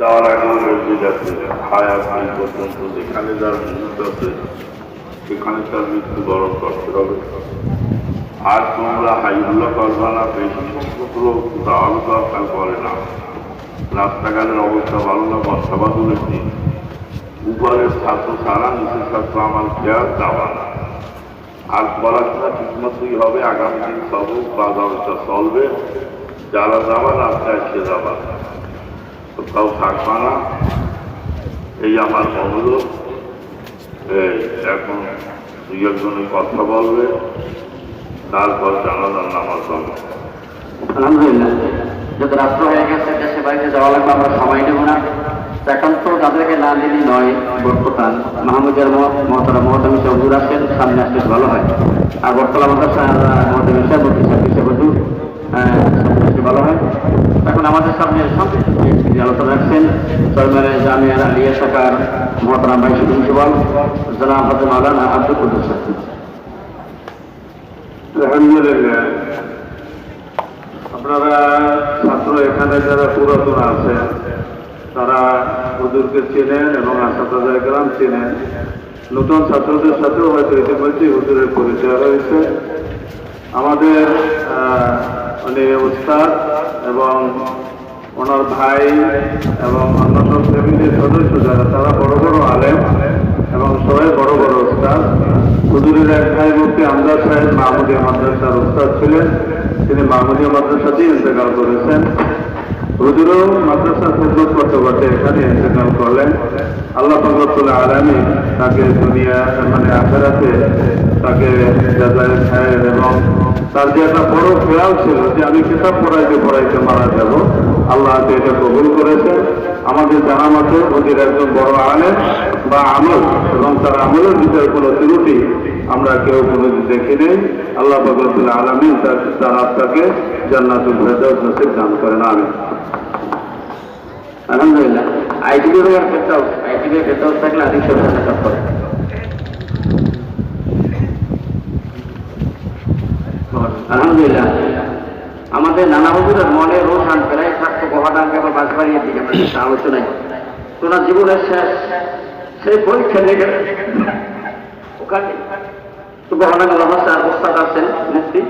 যাওয়ার আগে মসজিদ আছে। হায়াত আইন পর্যন্ত যেখানে যার মৃত্যু আছে, সেখানে তার মৃত্যু বরণ করতে হবে। আর তোমরা হাইগুলো করবা না বেশি সংখ্যক লোক দাওয়াল দরকার করে না। রাস্তাঘাটের অবস্থা ভালো না বর্ষাবাদ বলেছি উপরের ছাত্র ছাড়া, নিচের ছাত্র আমার খেয়াল যাওয়া না। আর পড়াশোনা ঠিকমতোই হবে, আগামী দিন সবক বাজারটা চলবে। যারা যাবা, রাস্তায় সে যাবা কোথাও থাকবা না এই আমার অনুরোধ এখন দুই একজনের কথা বলবে। তারপর জানাজার নামাজ হবে। আলহামদুলিল্লাহ। যত রাত্র হয়ে গেছে, দেশে বাড়িতে যাওয়া লাগবে, আমরা সময় নেব না। এখন তো তাদেরকে না দিনই নয়, বর্তমান মাহমুদের মহতরা মহতামি হুজুর আসেন সামনে আসলে ভালো হয়। আর বর্তমান মহতামি সাহেব হিসেবে ভালো হয়। এখন আমাদের সামনে সংক্ষিপ্ত আলোচনা রাখছেন সরকারের জামিয়ার আলিয়া শাখার মহতরাম ভাই প্রিন্সিপাল জনাব হজর মালানা আব্দুল কুদ্দুস আলহামদুলিল্লাহ। আপনারা ছাত্র এখানে যারা পুরাতন আছেন তারা হুজুরকে চেনেন এবং আসাদাজা গ্রাম চেনেন। নতুন ছাত্রদের সাথেও হয়তো ইতিমধ্যে হুজুরের পরিচয় হয়েছে। আমাদের মানে উস্তাদ এবং ওনার ভাই এবং অন্যান্য ফ্যামিলির সদস্য যারা, তারা বড় বড় আলেম এবং সবাই বড় বড় উস্তাদ। হুজুরের এক ভাই মুক্তি আমদার সাহেব মাহমুদিয়া মাদ্রাসার উস্তাদ ছিলেন। তিনি মাহমুদিয়া মাদ্রাসাতেই ইন্তেকাল করেছেন। হুজুরও মাদ্রাসা খেদমত করতে এখানে ইন্তেকাল করলেন। আল্লাহ ফজরতুল্লাহ আলমী তাকে দুনিয়া মানে আখেরাতে তাকে যাতায়াত খায়ের এবং তার যে একটা বড় খেয়াল ছিল যে আমি কিতাব পড়াইতে পড়াইতে মারা যাব, আল্লাহ এটা কবুল করেছে। আমাদের জানা মতে ওদের একজন বড় আলেম বা আমল এবং তার আমলের ভিতরে কোনো ত্রুটি আমরা কেউ কোনোদিন দেখি নেই আল্লাহ ফজরতুল্লাহ আলমী তার আত্মাকে জান্নাতুল ফেরদাউস দান করেন আমি আলহামদুলিল্লাহ। আইটিভির ক্ষেত্রে থাকলে আদিক সরকার করে। আলহামদুলিল্লাহ। আমাদের নানা হুজুরের মনে রোশান প্রায় থাকতো গহাডাঙ্গে বা বাঁশবাড়ির দিকে আমরা একটা আলোচনায় তোনার জীবনের শেষ, সেই পরীক্ষা লেগে তো গহাডাঙ্গা অবস্থা অবস্থা আছেন মুক্তি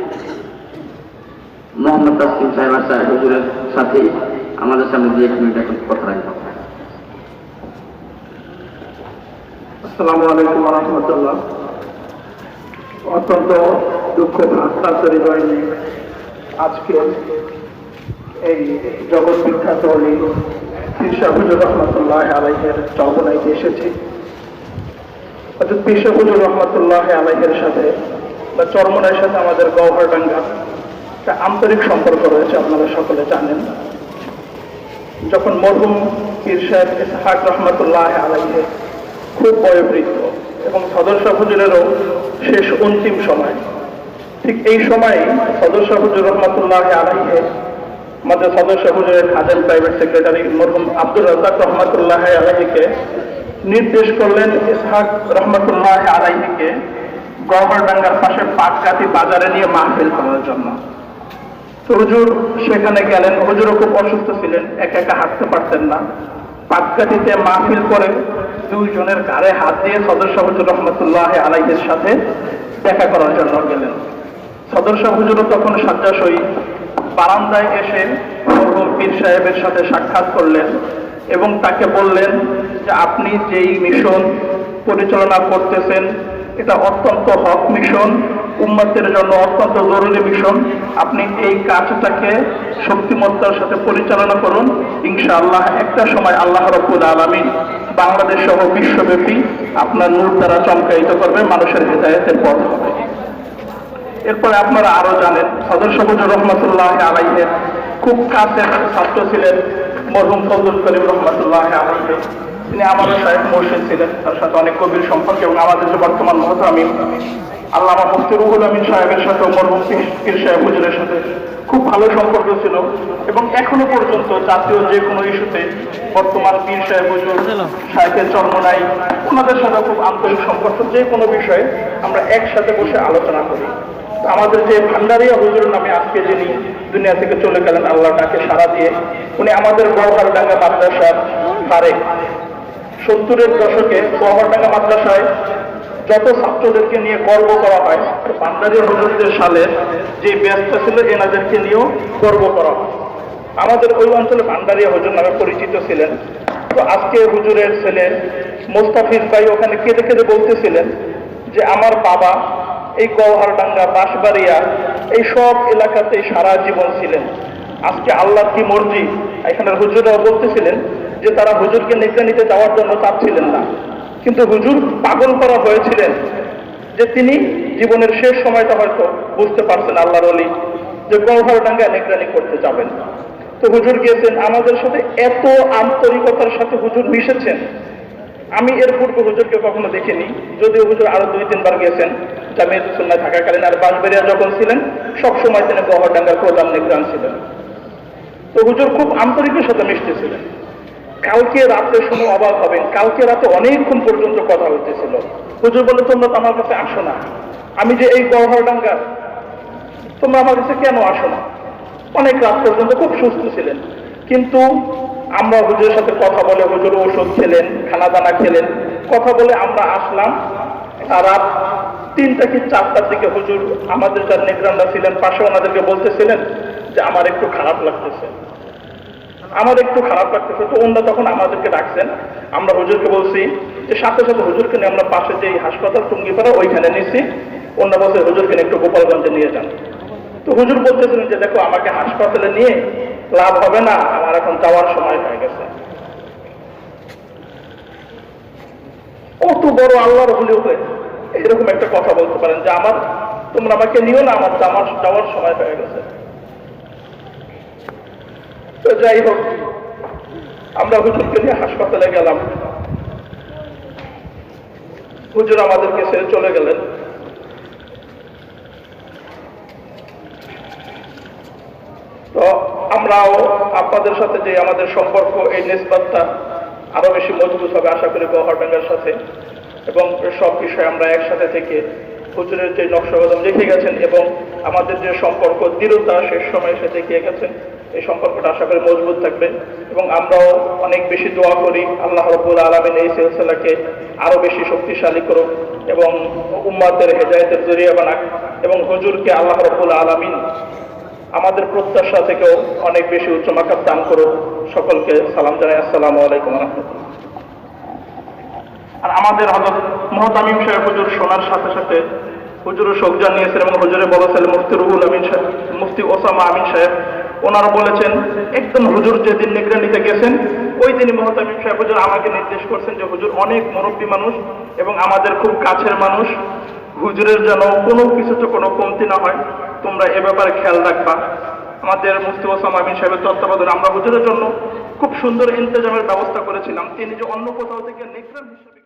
মোহাম্মদ তাসকিম সাহেব সাহেব হুজুরের সাথে আমাদের সামনে দিয়ে এক মিনিট এখন কথা রাখব আসসালামু আলাইকুম রহমতুল্লাহ। অত্যন্ত দুঃখ ভাস্তান্ত হৃদয় নিয়ে আজকে এই জগৎ বিখ্যাত অলি হুজুর রহমতুল্লাহ আলাইহের চর্বনাইতে এসেছি। অর্থাৎ হুজুর রহমতুল্লাহ আলাইহের সাথে বা চরমনাইয়ের সাথে আমাদের গৌহারডাঙ্গা একটা আন্তরিক সম্পর্ক রয়েছে আপনারা সকলে জানেন। যখন মরহুম পীর সাহেব ইসহাক রহমতুল্লাহ আলাইহে খুব বয়োবৃদ্ধ এবং সদস্য হুজুরেরও শেষ অন্তিম সময়, ঠিক এই সময় সদস্য হুজুর রহমতুল্লাহ আলাইহে আমাদের সদস্য হুজুরের খাদেম প্রাইভেট সেক্রেটারি মরহুম আব্দুল রাজাক রহমতুল্লাহ আলাইকে নির্দেশ করলেন ইসহাক রহমতুল্লাহ আলাইহিকে গহরডাঙ্গার পাশে পাটকাতি বাজারে নিয়ে মাহফিল করার জন্য। তো হুজুর, সেখানে গেলেন। হুজুরও খুব অসুস্থ ছিলেন, একা একা হাঁটতে পারতেন না। পাটকাঠিতে মাহফিল করে দুইজনের ঘাড়ে হাত দিয়ে সদস্য হুজুর রহমতুল্লাহ আলাইহের সাথে দেখা করার জন্য গেলেন। সদস্য হুজুরও তখন সাজ্জাসই বারান্দায় এসে পীর সাহেবের সাথে সাক্ষাৎ করলেন এবং তাকে বললেন যে আপনি যেই মিশন পরিচালনা করতেছেন, এটা অত্যন্ত হক মিশন, উম্মতের জন্য অত্যন্ত জরুরি মিশন। আপনি এই কাজটাকে শক্তিমত্তার সাথে পরিচালনা করুন। ইনশাআল্লাহ একটা সময় আল্লাহ রব্বুল আলমিন বাংলাদেশ সহ বিশ্বব্যাপী আপনার নূর দ্বারা চমকায়িত করবে, মানুষের হেদায়তের পথ হবে। এরপরে আপনারা আরও জানেন সদস্য হুজুর রহমতুল্লাহ আলাইহের খুব কাছের ছাত্র ছিলেন মরহুম ফজল করিম রহমতুল্লাহ আলাইহে। তিনি আমারও সাহেব মুর্শিদ ছিলেন, তার সাথে অনেক গভীর সম্পর্ক এবং আমাদের যে বর্তমান মহতামি আল্লামা মুফতি রুহুল আমিন সাহেবের সাথে মরহুম পীর সাহেব হুজুরের সাথে খুব ভালো সম্পর্ক ছিল এবং এখনও পর্যন্ত জাতীয় যে কোনো ইস্যুতে বর্তমান পীর সাহেব হুজুর সাহেবের চর্মনাই ওনাদের সাথে খুব আন্তরিক সম্পর্ক, যে কোনো বিষয়ে আমরা একসাথে বসে আলোচনা করি। আমাদের যে ভান্ডারিয়া হুজুর নামে আজকে যিনি দুনিয়া থেকে চলে গেলেন আল্লাহ তাকে সারা দিয়ে, উনি আমাদের বড়হালডাঙ্গা মাদ্রাসার ফারেক। সত্তরের দশকে বড়হালডাঙ্গা মাদ্রাসায় যত ছাত্রদেরকে নিয়ে গর্ব করা হয় ভান্ডারিয়া হুজুরদের সালে যে ব্যস্ত ছিল এনাদেরকে নিয়েও গর্ব করা হয়। আমাদের ওই অঞ্চলে ভান্ডারিয়া হুজুর নামে পরিচিত ছিলেন। তো আজকে হুজুরের ছেলে মোস্তাফিজ ভাই ওখানে কেঁদে কেঁদে বলতেছিলেন যে, আমার বাবা এই গৌহারডাঙ্গা বাঁশবাড়িয়া, এই সব এলাকাতেই সারা জীবন ছিলেন। আজকে আল্লাহ কি মর্জি? এখানের হুজুরাও বলতেছিলেন যে তারা হুজুরকে নিতে যাওয়ার জন্য চাচ্ছিলেন না। কিন্তু হুজুর পাগল করা হয়েছিলেন যে তিনি জীবনের শেষ সময়টা হয়তো বুঝতে পারছেন আল্লাহর অলি যে গৌহারডাঙ্গা নেকরানি করতে যাবেন। তো হুজুর গিয়েছেন, আমাদের সাথে এত আন্তরিকতার সাথে হুজুর মিশেছেন। আমি এর পূর্বে হুজুরকে কখনো দেখিনি, যদিও হুজুর আরও দুই, তিনবার গেছেন জামিয়াত সুন্নাহ থাকাকালীন। আর বাঁশবেরিয়া যখন ছিলেন সবসময় তিনি গহরডাঙ্গার প্রধান নিগ্রান ছিলেন। তো হুজুর খুব আন্তরিকের সাথে মিশতেছিলেন। কালকে রাতে শুনে অবাক হবেন। কালকে রাতে অনেকক্ষণ পর্যন্ত কথা হইতেছিল। হুজুর বলে তোমরা তো আমার কাছে আসো না। আমি যে এই গহরডাঙ্গা তোমরা আমার কাছে কেন আসো না? অনেক রাত পর্যন্ত খুব সুস্থ ছিলেন। কিন্তু আমরা হুজুরের সাথে কথা বলে হুজুর ওষুধ খেলেন খানা দানা খেলেন। কথা বলে আমরা আসলাম। রাত তিনটা কি চারটার দিকে হুজুর আমাদের যার নিগরানরা ছিলেন পাশে ওনাদেরকে বলতেছিলেন যে, আমার একটু খারাপ লাগতেছে। আমার একটু খারাপ লাগতেছে। তো ওনারা তখন আমাদেরকে ডাকছেন। আমরা হুজুরকে বলছি যে, সাথে সাথে হুজুরকে নিয়ে আমরা পাশে যে হাসপাতাল, টুঙ্গিপাড়া, ওইখানে নিছি। ওনারা বলছে হুজুরকে নিয়ে একটু গোপালগঞ্জে নিয়ে যান। তো হুজুর বলতেছিলেন যে, দেখো, আমাকে হাসপাতালে নিয়ে লাভ হবে না। আমার এখন যাওয়ার সময় হয়ে গেছে। কত বড় আল্লাহর হলে হয়ে এরকম একটা কথা বলতে পারেন যে, আমার, তোমরা আমাকে নিও না। আমার যাওয়ার সময় হয়ে গেছে। তো যাই হোক, আমরা হুজুরকে নিয়ে হাসপাতালে গেলাম। হুজুর আমাদেরকে ছেড়ে চলে গেলেন। তো আমরাও আপনাদের সাথে যে আমাদের সম্পর্ক, এই নিসবাতটা আরও বেশি মজবুত হবে আশা করি গহরডাঙ্গার সাথে। এবং সব বিষয়ে আমরা একসাথে থেকে হুজুরের যে নকশা রেখে গেছেন এবং আমাদের যে সম্পর্ক, দৃঢ়তা শেষ সময় এসে দেখিয়ে গেছেন। এই সম্পর্কটা আশা করি মজবুত থাকবে। এবং আমরাও অনেক বেশি দোয়া করি আল্লাহ রব্বুল আলমিন এই সিলসিলাকে আরও বেশি শক্তিশালী করুক এবং উম্মাদের হেদায়তের জরিয়া বানাক এবং হুজুরকে আল্লাহ রব্বুল আলমিন আমাদের প্রত্যাশা থেকেও অনেক বেশি উচ্চ মাকাব দান করুক। সকলকে সালাম জানাই। আসসালামু আলাইকুম রহমতুল্লাহ আর আমাদের হজরত মহতামিম সাহেব হুজুর শোনার সাথে সাথে হুজুরও শোক জানিয়েছেন এবং হুজুরে বলেছেন মুফতি রুহুল আমিন সাহেব, মুফতি ওসামা আমিন সাহেব ওনারা বলেছেন একদম হুজুর যেদিন নিগরানিতে গেছেন ওই দিনই মহতামিম সাহেব হুজুর আমাকে নির্দেশ করছেন যে হুজুর অনেক মুরব্বী মানুষ এবং আমাদের খুব কাছের মানুষ। হুজুরের যেন কোনো কিছুতে কোনো কমতি না হয়, তোমরা এ ব্যাপারে খেয়াল রাখবা। আমাদের মুফতি ওসাম আমিন সাহেবের তত্ত্বাবধানে আমরা হুজুরের জন্য খুব সুন্দর ইন্তজামের ব্যবস্থা করেছিলাম। তিনি যে অন্য কোথাও থেকে নিগ্রান হিসেবে